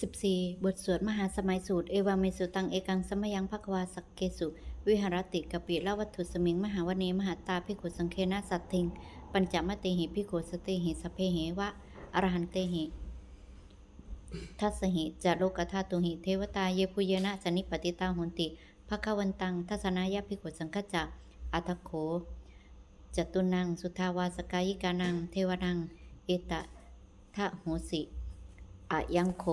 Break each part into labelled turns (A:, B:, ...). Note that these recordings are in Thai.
A: 14 บทสวดมหาสมัยสูตร เอวาเมสุตัง เอกังสมยังภควาสักเกสุ วิหารติกปิละวัตถุสมิง มหาวเนมหาตาภิกขุสังเคนะสัตทิง ปัญจมติหิภิกขุสติหิสเพเหวะอรหันเตหิทัสหิจาโลกธาตุหิ เทวตาเยปุเยนะสนิปติตาหุนติภควันตัง ทัศนายะภิกขุสังฆจะอัตโขจตุนัง สุทาวาสกายิกานัง เทวนัง เอตะทะโหสิ อะยังโข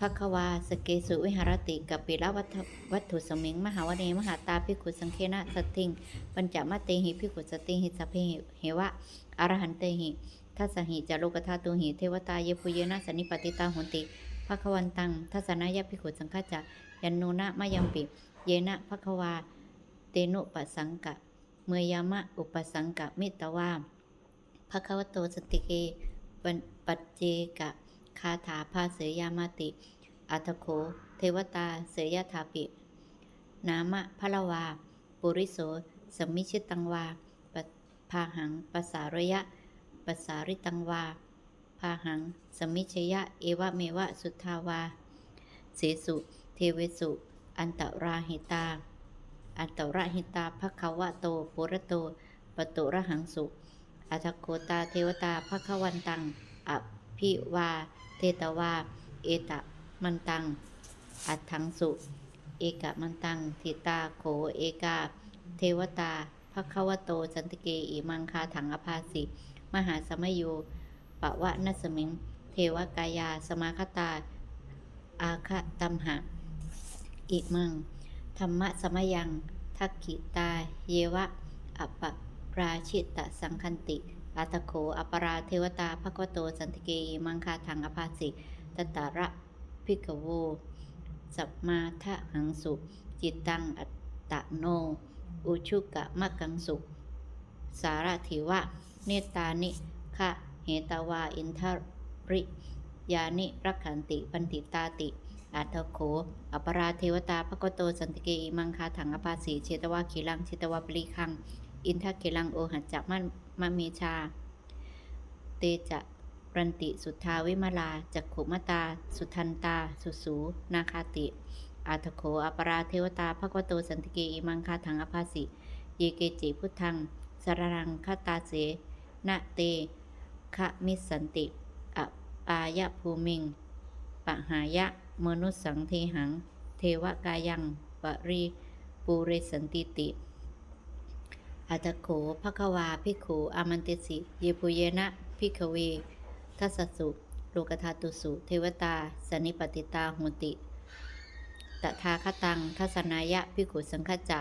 A: ภควาสเกสุวิหารติกับปิละวัตถวัตถุสมิง มหาวเนมหาตาภิขุสังเคนะสติง ปัญจมเตหิภิขุสติหิสัพเพเหวะอรหันเตหิทัสหิจารุกธาตุหิเทวตาเยปุเยนะสนิปติตาหุนติภควันตังทัสสนายะภิขุสังฆาจะยันโนนะมะยัมปิ เยนะภควา เตนุปสังกะ เมยามะอุปสังกะมิตวาภควโตสติเก ปัจเจกะคาถาภาเสยามาติ อัตโขเทวตา เสยยถาปิ นามะพะละวา ปุริโสสมิชิตังวาปะพาหังปสาระยะปสาริตังวาพาหัง สมิชยะ เอวะเมวะสุทาวา เสสุ เทเวสุ อันตราหิตา อันตระหิตาภควะโตปุระโตปตุระหังสุอัทโคตาเทวตาภควันตัง อภิวา เทตวา เอตะมันตัง อัตถังสุ เอกมันตัง ทิตาโข เอกา เทวตาภควโตสันติเกอิมังคาถังอภาสิ มหาสมโยปะวะนัสมิง เทวกายา สมาคตา อาคะตัมหะ อิมัง ธรรมะสมยัง ทักขิตา เยวะ อัปปราชิตตสังคันติ อัตโขอปราเทวตาภควโตสันติเกมังคาถังอภาสิตตาระพิกโว สัมมาทะหังสุ จิตตังอัตตะโน อุชุกะมะกังสุ สารถิวะ เนตานิคะเหตาวาอินทริ ยานิรักขันติปันติตาติอัตโขอปราเทวตาภกโตสันติเกอิมังคาถังอภาสีเชตวาขีลังเชตวาปลีคัง อินทะเกลังโอหัจจมัน มะเมชา เตจะรันติสุทธาวิมลาจักขุมตา สุทันตา สุสู นาคาติ อาทโขอปราเทวตาภควโตสันติเกอิมังคาถังอภาสิเยเกจิพุทธังสรรังคตาเสนะเตคะมิสสันติอปายะภูมิง ปะหายะมนุสสังเทหัง เทวกายังปริปูเรสันติติ อัตโขภควาภิกขุอามันติสิเยปุเยนะภิกขเวทัสสุ โลกธาตุสุ เทวตา สนิปติตาหุติตถาคตังทัศนายะภิขุสังฆจะ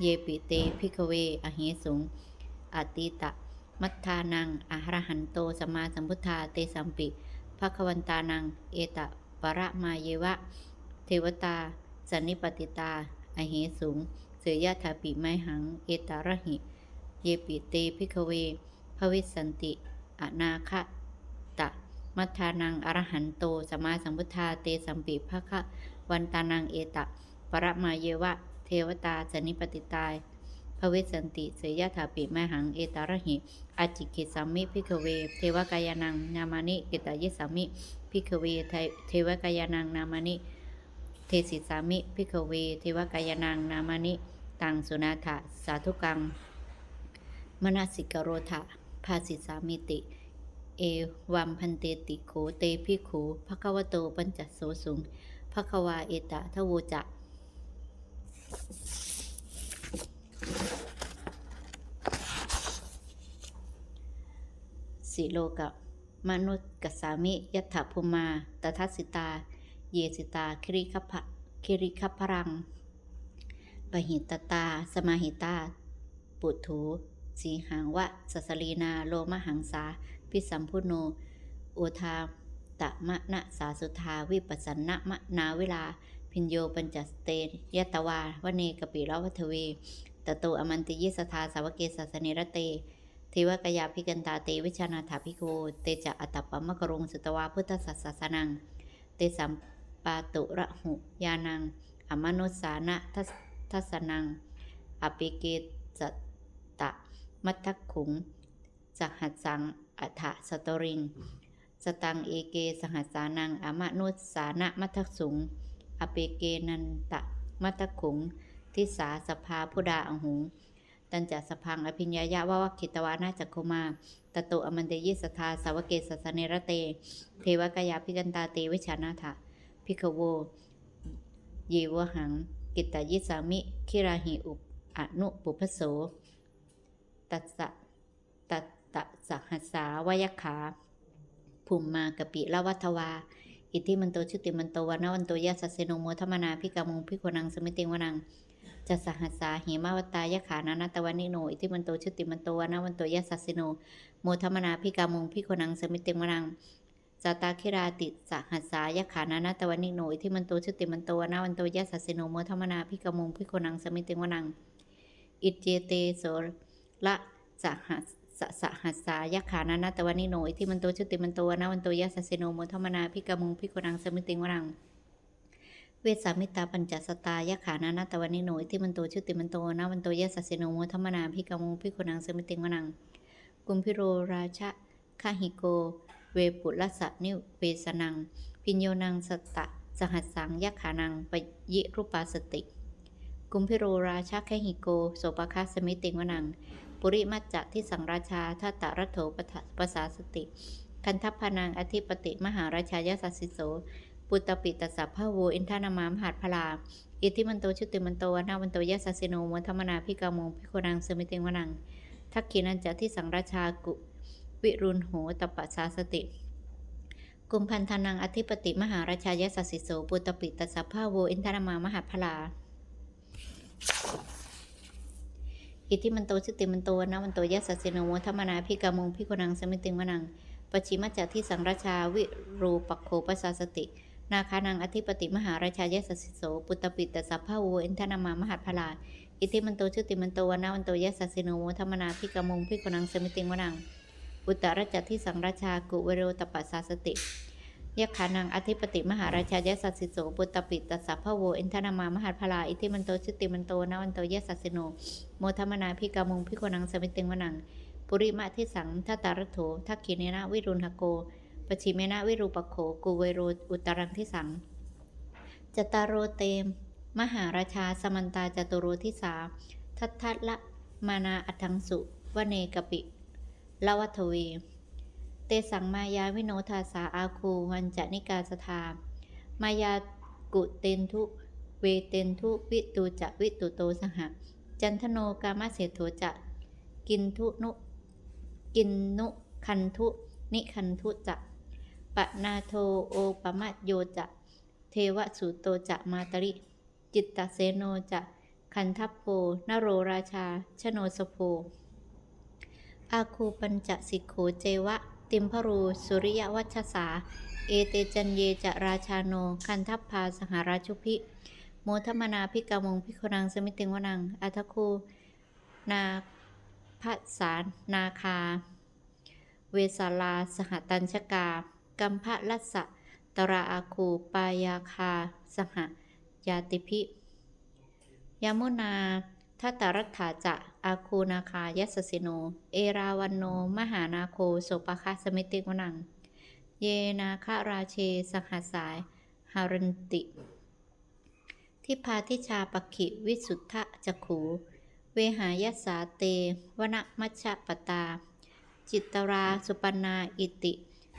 A: เยปิเตภิกขเวอหิสุงอติตะ มัทธานังอรหันโตสมาสัมพุทธาเตสัมปิภควันตานัง เอตะปะระมาเยวะ เทวตา สนิปติตาอหิสุง สยยถาปิไมหัง เอตาระหิ เยปิเตภิกเวภวิสันติ อนาคตะ มัทานังอรหันโตสมาสัมพุทธาเตสัมปิภะคะวันตานังเอตะ ปรมาเยวะ เทวตาสนิปติตาภวิสันติเสยยถาปิไมหัง เอตาระหิอาจิกิสามิพิกเว เทวกายานังนามานิกิตายสามิพิกเวเทวกายานังนามานิ เทสิสามิพิกเว เทวกายานังนามานิ ตังสุนาถะสาธุกัง มนสิกโรธะภาสิสามิติ เอวัมพันเตติโขเตพิขูภควโตปัญจโสสุงภควาเอตะทะโวจะสิโลกะมนุษกสามิยัตถภูมาตทัสสิตา เยสิตาคิริคพะคิริคพรัง ปหิตตา สมาหิตา ปุถุสีหังวะสัสลีนาโลมหังสา พิสัมพุโนโอทาตะมะนะสาสุทาวิปัสสนะมะนาเวลา พินโยปัญจสเตยตวาวเนกปิรวัทเวตโตอมันติยิสทาสาวเกสสเนรเตเทวกยาพิกันตาเตวิชานาถาภิโกเตจะอัตตปปมะกรุงสุตวาพุทธสัสสนัง เตสัมปาตุระหุยานังอมนุสสานะทัส ทัสนังอปิเกจตะ มัทธขุงจัหัสัง อัฏฐสตริง สตังเอเกสหัสานัง อมนุสานะมัทสุง อเปเกนันตะ มัตขุง ทิสาสภาพุดาอหุง ตันจัสพังอภิญญายะวะวัคคิตวานาจักโคมาตโตอมันเตยิสทาสาวเกสสเนระเต เทวกายาพิกันตาเตวิชานาถะพิกโว เยวหัง กิตตยิสามิ คิราหิอุปอนุปุพโส ตัสะตัตะสหัสาวายขา ภูมิมากปิละวัทวา อิทธิมันโตชุติมันโตวานวันโตยะสัสเสโนโมธรรมนาพิกามงพิโคนังสมิติงวนังจะสหัสสาหิมาวตายะขานานาตวานิโนอิทิมันโตชุติมันโตวานวันโตยะสัสเสโนโมธรรมนาพิกามงพิโคนังสมิติงวนัง จาตาคิราติสหัสสายขานานาตวานิโนอิทิมันโตชุติมันโตนาวันโตยะสัสเสโนโมธรรมนาพิกามงพิโคนังสมิติวนังอิจเจเตโสละสหัสสสหัสสายขานานาตวานิโนอิทิมันโตชุติมันโตนาวันโตยะสัสเสโนโมธรรมนาพิกามงพิโคนังสมิติวนังเวสามิตาปัญจสตายะขานานาตวันนิโนอิทิมันโตชุติมันโตนาวันโตยะสัสิโนโมธรรมนาพิกามงพิคนังสมิติวนังกุมพิโรราชะคหิโก เวปุลสะนิเวสนัง พิญโยนังสตะ สหัสสังยะขานังปยิรูปาสติ กุมพิโรราชะคหิโกโสปคาสมิติงวนัง ปุริมัจจะที่สังราชาทัตตะรัตโถปทะปสาสติ คันทัพพนังอธิปติมหาราชายสัสสิโส ปุตตปิตสสะพะโวอินทานามามหาดพลาอิทิมันโตชุติมันโตวนาวันโตยะสัสสิโนมธรรมนาพิกามงพิโคนังสมิติงวนังทักขีนันจะที่สังราชากุ วิรุณโหตปปสาสติกุมพันธนังอธิปติมหาราชายสัสสิโสปุตตปิตัสสะพะโวอินทานามามหาพลา อิทธิมันโตชุติมันโตนาวันโตยะสัสสิโนมธรรมนาพิกามงพิโคนังสมิติงวนังปัจฉิมัจจะที่สังราชาวิรูปโคปัสาสติ นาคานังอธิปติมหาราชายสสสิโสปุตตปิตสัพพะโวอินทนามามหัดพลา อิทิมันโตชุติมันโตนาวันโตยสสสิโนโมธรรมนาพิกามงพิกนังสมิติงวนัง อุตรจัตที่สังราชากุเวโรตปัสสาสติยะขานังอธิปติมหาราชายสสสิโสปุตตปิตสัพพะโวอินทนามามหัดพลาอิทิมันโตชุติมันโตนาวันโตยสสสิโนโมธรรมนาพิกามุงพิกนังสมิติงวนัง ปุริมะที่สังทัตตารโถทักขิเนนะวิรุณหโกปชิเมนะวิรูปโขกูเวโรอุตรังที่สังจตารโรเตม มหาราชาสมันตาจตุโรทิสา ทัตทัตละมานาอัทังสุวเนกปิ ละวัทเว เตสังมายาวิโนทาสาอาคูวันจนิกาสธามายากุเตนทุ เวเตนทุวิตูจะวิตุโตสหจันทโนกามเสโถจะ กินทุนุ กินนุคันทุ นิคันทุจะปะนาโทโอปมะโยจะ เทวสุโตจะมาตริ จิตตเสโนจะ คันทัพโพนโรราชา ชโนสโพ อาคูปัญจสิกโขเจวะ ติมพรู สุริยวัชสา เอเตจันเยจะราชาโน คันทัพพาสหราชุพิ โมทมนาพิกามงพิคนังสมิติงวนัง อัทคูนาพัสสานาคา เวสาลา สหตัญชกา กัมพะลัสสะตราอาคู ปายาคา สหยาติพิ ยามุนาทัตรัตถาจะ อาคูนาคายัสสิโน เอราวันโน มหานาโคโสปคาสมิติวนัง เยนาคาราเชสหัสาย หารันติ ทิพาทิชาปขิวิสุทธะจักขู เวหายสาเต วนมัชฌะปตา จิตตราสุปนนาอิติ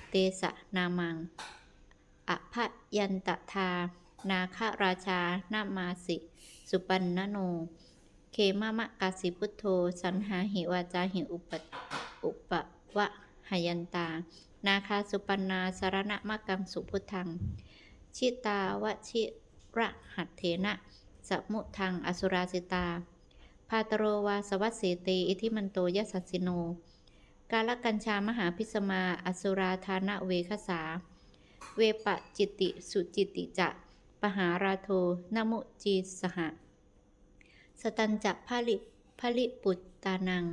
A: เตสะนามัง อภยันตทา นาคราชานามาสิ สุปันนโน เคมะมะกาสิพุทโธ สันหาหิวาจาหิอุปอุปวะหยันตา นาคาสุปันาสารณะมะกังสุพุทธัง ชิตาวชิระหัตเถนะสมุทังอสุราสิตา พาตโรวาสวัสเสเตอิทิมันโตยสัสิโน กาลกัญชามหาพิสมาอสุราธานะเวคสา เวปะจิตติสุจิติจะ ปหาราโทนมุจีสหะ สตันจะพลิพลิปุตตานัง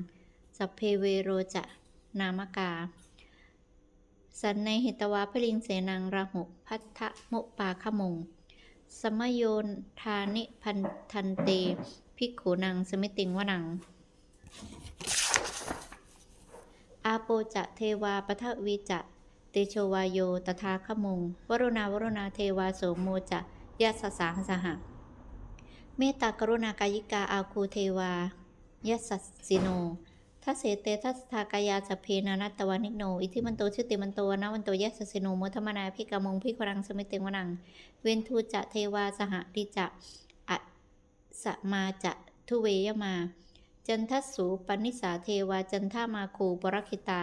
A: สัพเพเวโรจะนามกา สันในหิตวาพลิงเสนังราหุพัทธมุปาขมง สมโยนทานิพันทันเต ภิกขุนังสมิติงวนัง อาโปจะเทวาปทวีจะเตโชวายโยตถาคมง วรุณาวรุณาเทวาโสโมจะยัสสาสหะ เมตตากรุณากายิกาอาคูเทวายัสสิโนทัสเสเตทัสทากายาสพเพนานัตตวานิโน อิทิมันโตชิติมันโตนะวันโตยัสสิโนโมทมนาพิกามงพิกรังสมิติงวนัง เวนทูจะเทวาสหริจะอะสมาจะทุเวยมา จันทสูปนิสาเทวาจันทามาคูปรคิตา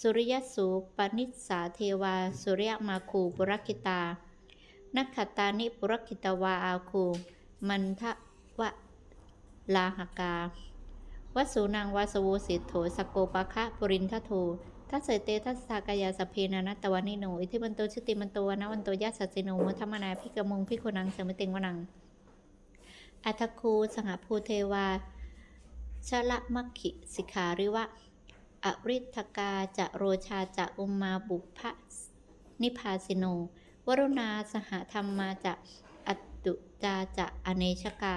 A: สุริยสูปนิสาเทวา สุริยมาคูปรคิตา นักขตานิปุรคิตวาอาคู มันทะวะลาหกา วัสูนางวาสโวสิทโถสกโกปะคะปุรินทโททัสเสเตทัสสากายาสเพนานัตวานิโนอิทิมันโตชิติมันโตวนะวันโตยัสสสิโนมุทมนาพิกมงพิคุนังเสมิติงวนัง อัตคูสหภูเทวาชละมัคคิสิกขาริวะ อริทกาจะโรชาจะอุมมาบุพะนิพาสิโน วรุณาสหธรรมมาจะ จาจะอเนชกา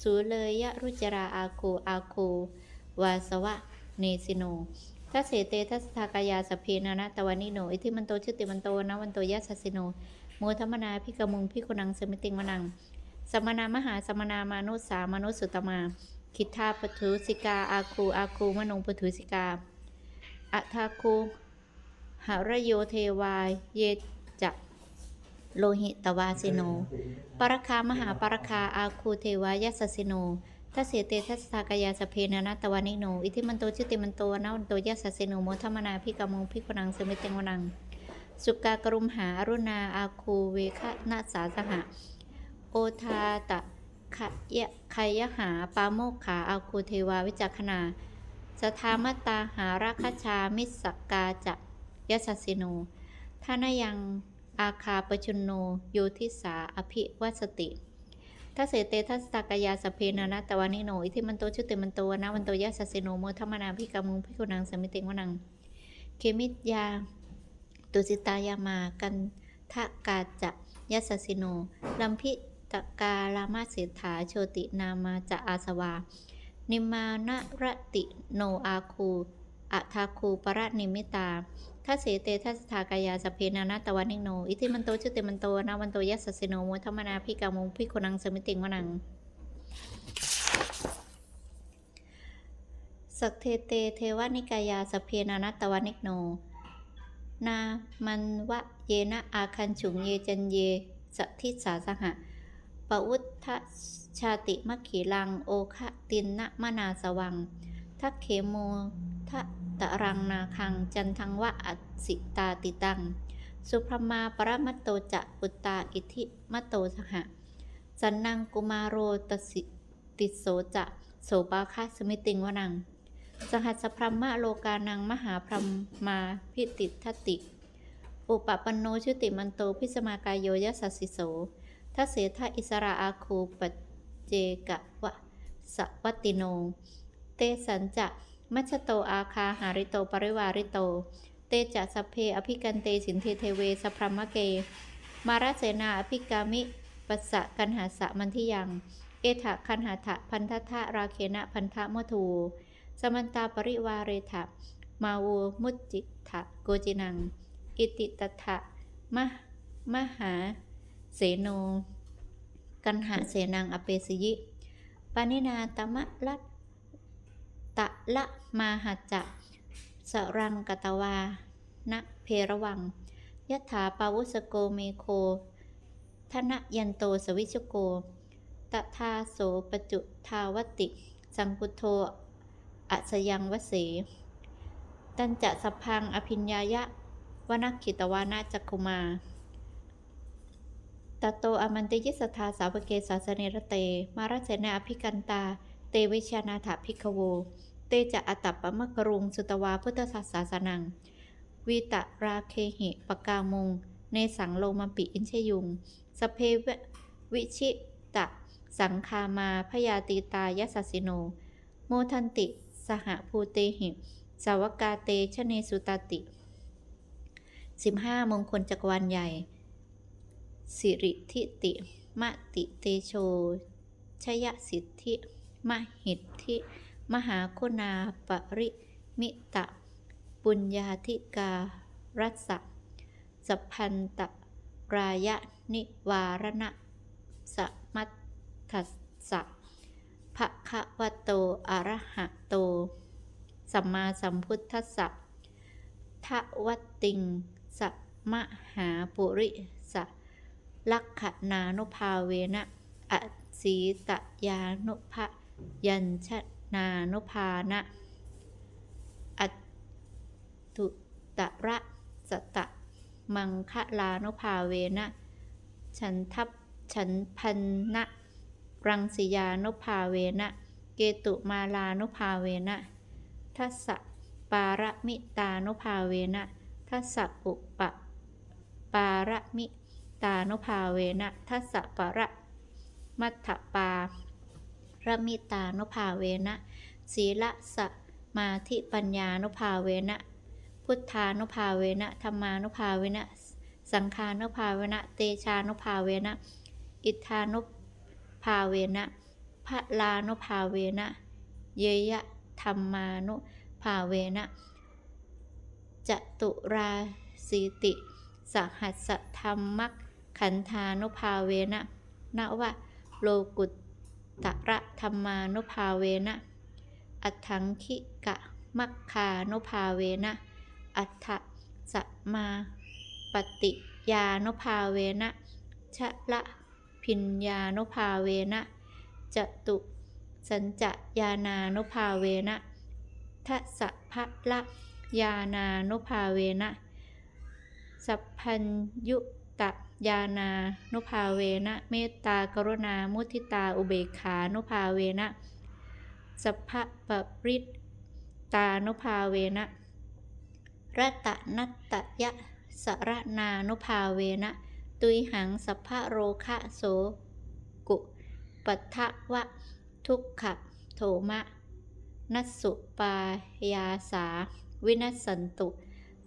A: สูเลยยะรุจราอาคูอาคูวาสวะเนสิโนทัสเสเตทัสทากายาสพเพนานะตะวันิโน อิทิมันโตชุติมันโตนะวันโตยัสสสิโนโมทมนาพิกมุงพิคุนังสมิติงวนัง สมณามหาสมณามานุสามนุสุตมา คิทาปทุสิกาอาคูอาคูมนงปทุสิกาอัทาคูหรโยเทวายเยจะ โลหิตวาสิโน ปรคามหาปรคาอาคูเทวายสสิโนทัสเสเตทัสสากายาสเพนานาตวานิโน อิทิมันโตชิติมันโตนะวันโตยัสสสิโนโมทมนาพิกามงพิกนังสมิเตงวนัง สุกากรุมหาอรุณาอาคูเวคะนาสาสหะ โอทาตะขยะขยหาปาโมกขาอาคูเทวาวิจักขณาสทามตาหาราคชามิสกกาจะยสสสิโนทานายัง อาคาปชุนโนโยทิสาอภิวัสติทัเสเตทัสตากายาสเพนานาตวานิโน อิทิมันโตชุติมันโตนะวันโตยัสสสิโนโมทมนาพิกามุงพิกุนังสมิติงวนัง เคมิตยา ตุสิตายามากันทะกาจะยัสสสิโนลัมพิตกาลามาเสถาโชตินามาจะอาสวา นิมานะรติโนอาคูอัทาคูปรนิมิตา ทัสเสเตทัสทากายาสเพนานาตะวันนิโน อิทิมันโตชุติมันโตนาวันโตยัสสิโนโมทมนาพิกามุพิโคนังสมิติงวนัง สักเทเตเทวานิกายาสเพนานาตะวันนิโน นามันวะเยนะอาคันฉุงเยจันเยสทิสาสหะปวุฒชาติมัคขีลังโอคะตินนะมนาสวัง ทักเขโมทะตะรังนาคัง จันทังวะอัสิตาติตัง สุพรมาปรมัตโตจะปุตตาอิทิมตโตสหะ สันนังกุมาโรตสิติโสจะโสปาคาสมิติงวนัง สหัสพรมะโลกานังมหาพรมมาพิติทติ อุปปันโนชุติมันโตพิสมากายโยยสัสสิโสทัเสทะอิสระอาคูปเจกะวะสวัตติโน เตสันจะมัชโตอาคาหาริโตปริวาริโต เตจะสเพอภิกันเตสินเทเทเวสพรหมเก มาราเสนาอภิกามิปัสสะกันหาสะมันทิยัง เอถะคันหาทะพันทะราเคนะพันทะมทู สมันตาปริวาเรถะมาโวมุจจิทะโกจินัง อิติตถะมะมหาเสโน กันหะเสนังอเปสยิปานินาตมะลัต ตะละมาหัจจะสรังกตวานะเพระวังยถาปาวุสโกเมโคทนะยันโตสวิชโก ตทาโสปจุทาวติ สังกุโทอัสยังวเสตันจะสพังอภิญญายะวนักขิตวานาจักคุมาตโตอมันติยิสทธาสาวเกสาสเนรเต มาราเสนาอภิกันตา เตวิชานาถาภิกขโว เตจะอตัปปะมะกรุง สุตวาพุทธศาสสนัง วีตะราเคหิ ปกามุงในสังโลมปิอินชยุง สเพววิชิตะ สังคามาพยาตีตายสสสิโน โมทันติ สหภูเตหิ สาวกาเตชเนสุตติ 15 มงคลจักรวาลใหญ่ สิริทิติมติเตโชชยสิทธิ มหิทธิ มหาคุณาปริมิตะ ปุญญาธิการัสสะสัพพันตรายะนิวารณะสมัตถัสสะภะคะวะโตอะระหะโต สัมมาสัมพุทธัสสะทะวัติงสมหาปุริสะลักขณานุภาเวนะอสีตยานุภะยัญช นานุภานะอัตุตระสตะ มังคะลานุภาเวนะ ฉันทัพฉันพันนะรังสิยานุภาเวนะ เกตุมาลานุภาเวนะทัสสะปารมิตานุภาเวนะทัสสะอุปะ ปารมิตานุภาเวนะทัสสะปะระมัทถปา ระมิตานุภาเวนะศีลสมาธิปัญญานุภาเวนะพุทธานุภาเวนะธรรมานุภาเวนะสังฆานุภาเวนะเตชานุภาเวนะอิทธานุภาเวนะพระลานุภาเวนะเยยะธรรมานุภาเวนะจตุราสีติสหัสสธรรมักขันธานุภาเวนะนวะโลกุต ตระธรรมานุภาเวนะอัฏฐังคิกะมัคคานุภาเวนะอัฏฐสมาปฏิยานุภาเวนะชะละพิญญานุภาเวนะจตุสัญจยานานุภาเวนะทัสสะพะละยานานุภาเวนะสัพพัญยุตะ ยานานุภาเวนะ เมตตากรุณา มุทิตา อุเบกขา นุภาเวนะ สัพพะปริตตานุภาเวนะรัตนัตตยะสระนานุภาเวนะ ตุยหังสัพพะโรคะโสกุ ปัทะวะ ทุกขะโทมะ นัสสุปายาสา วินัสสันตุ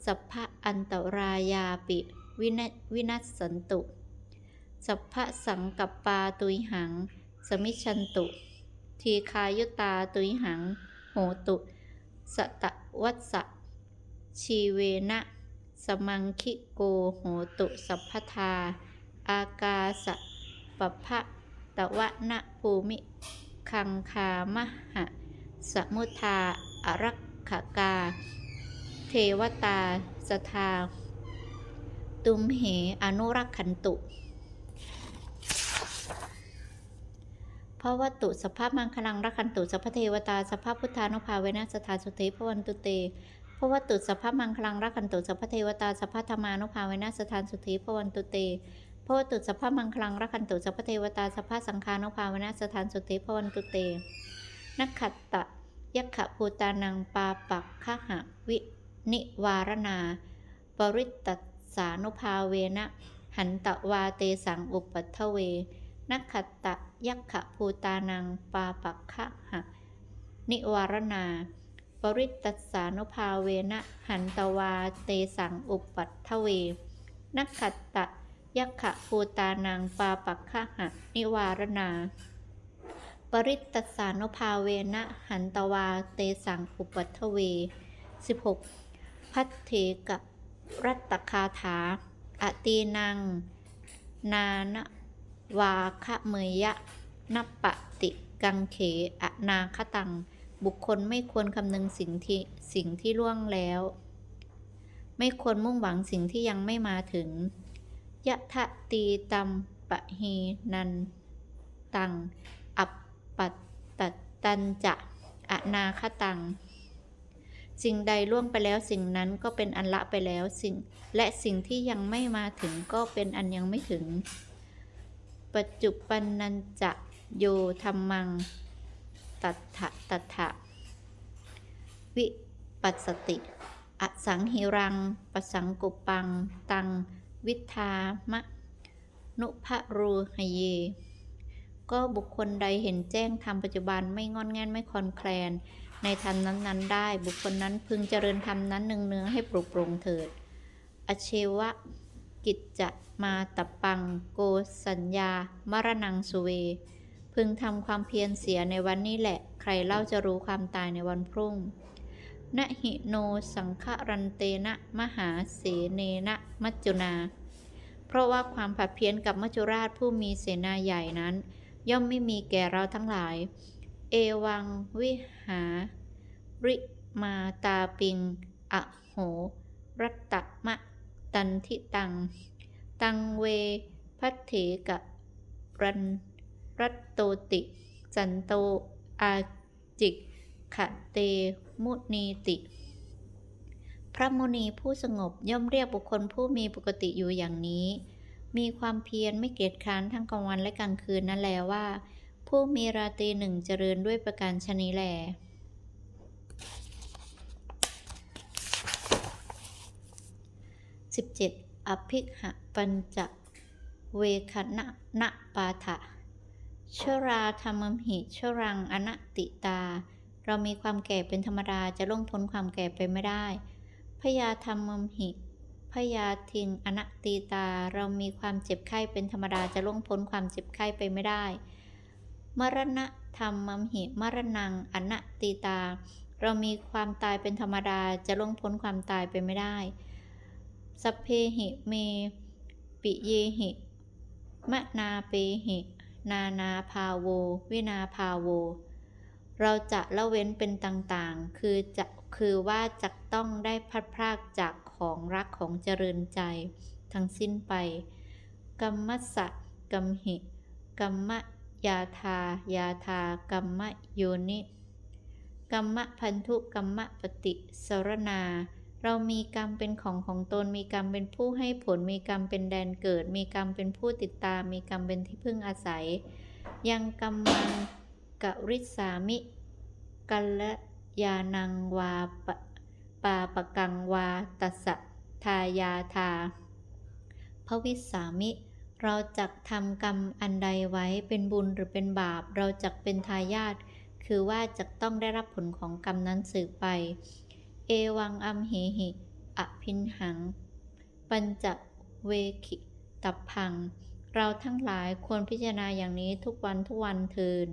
A: สัพพะอันตรายาปิ วินวินัสสันตุ สัพพะสังกัปปาตุยหัง สมิชันตุ ทีคายุตาตุยหัง โหตุ สตะวัสสะชีเวนะสมังคิโกโหตุสัพพทา อากาสะปะพะตะวะนะภูมิคังคามหะ สมุทาอรักขกา เทวตาสทา ตุมเหอนุรักขันตุ เพราะวัตตุสภาพมังคลังรักขันตุสัพเทวตาสภาพพุทธานุภาเวนะสถานสุเทพวันตุเตเพราะวัตตุสภาพมังคลังรักขันตุสัพเทวตาสภาพธรรมานุภาเวนะสถานสุเทพวันตุเตเพราะวัตตุสภาพมังคลังรักขันตุสัพเทวตาสภาพสังฆานุภาเวนะสถานสุเทพวันตุเตนักขัตตะยักขภูตานังปาปักขหะวินิวารณา ปริตต สานุภาเวนะ หันตวาเตสังอุปัทเว นักขตะยักขภูตานังปาปักขะหะนิวารณา ปริตตสานุภาเวนะ หันตวาเตสังอุปัทเว นักขตะยักขภูตานังปาปักขะหะนิวารณา ปริตตสานุภาเวนะ หันตวาเตสังอุปัทเว 16. พัทเถกะ รัตคาถา อตีนัง นานวาคะเมยะนปติกังเขอนาคตัง บุคคลไม่ควรคำนึงสิ่งที่สิ่งที่ล่วงแล้ว ไม่ควรมุ่งหวังสิ่งที่ยังไม่มาถึง ยะทะตีตัมปะฮีนันตัง อัปปัตตตันจะอนาคตัง สิ่งใดล่วงไปแล้วสิ่งนั้นก็เป็นอันละไปแล้วสิ่ง และสิ่งที่ยังไม่มาถึงก็เป็นอันยังไม่ถึง ปัจจุปันนันจะโยธรรมัง ตัทธะตัทธะวิปัสสติอสังหิรังปสังกุปัง ตัง วิทามะ นุภรูหเย ก็บุคคลใดเห็นแจ้งธรรมปัจจุบันไม่งอนแงนไม่คลอนแคลน ในธรรมนั้น ๆ ได้ บุคคลนั้นพึงเจริญธรรมนั้นเนืองๆให้ปลุกปลงเถิด อเชวะ กิจจะมาตะปัง โกสัญญามรณังสุเว พึงทำความเพียรเสียในวันนี้แหละ ใครเล่าจะรู้ความตายในวันพรุ่งนะหิโนสังฆรันเตนะมหาเสเนนะมัจจุนา เพราะว่าความผัดเพี้ยนกับมัจจุราชผู้มีเสนาใหญ่นั้น ย่อมไม่มีแก่เราทั้งหลาย เอวังวิหา ริมาตาปิงอะโห รัตตมะ ตันทิตัง ตังเวพัทเถกะรันรัตโตติ จันโต อาจิกขะเต มุนีติ พระมุนีผู้สงบย่อมเรียกบุคคลผู้มีปกติอยู่อย่างนี้ มีความเพียรไม่เกียจค้านทั้งกลางวันและกลางคืนนั่นแลว่า ผู้มีราตรีหนึ่งเจริญด้วยประการชนีแล 17. อภิหะปัญจเวคนะนะปาถะชราธรรมมหิชรังอนติตา เรามีความแก่เป็นธรรมดาจะล่วงพ้นความแก่ไปไม่ได้ พยาธรรมมหิพยาทิงอนติตา เรามีความเจ็บไข้เป็นธรรมดาจะล่วงพ้นความเจ็บไข้ไปไม่ได้ มรณะธรรมมหิมรณังอนติตา เรามีความตายเป็นธรรมดาจะล่วงพ้นความตายไปไม่ได้ สัพเพหิเม ปิเยหิมะนาเปหิ นานาภาโว วินาภาโว เราจะละเว้นเป็นต่างๆ คือจะคือว่าจะต้องได้พัดพรากจากของรักของเจริญใจ ทั้งสิ้นไป กัมมัสสะกัมหิ กัมมะ ยาทายาทากัมมโยนิกัมมพันธุกัมมปฏิสรณา เรามีกรรมเป็นของของตน มีกรรมเป็นผู้ให้ผล มีกรรมเป็นแดนเกิด มีกรรมเป็นผู้ติดตาม มีกรรมเป็นที่พึ่งอาศัย ยังกรรมังกริสามิกัลยานังวาปะปาปะกังวาตัสะทายาทาพระวิสามิ เราจักทำกรรมอันใดไว้เป็นบุญหรือเป็นบาป เราจักเป็นทายาทคือว่าจะต้องได้รับผลของกรรมนั้นสืบไป เอวังอัมเหหิ อภินหัง ปัญจเวคิตับพัง เราทั้งหลายควรพิจารณาอย่างนี้ทุกวันทุกวันเทิน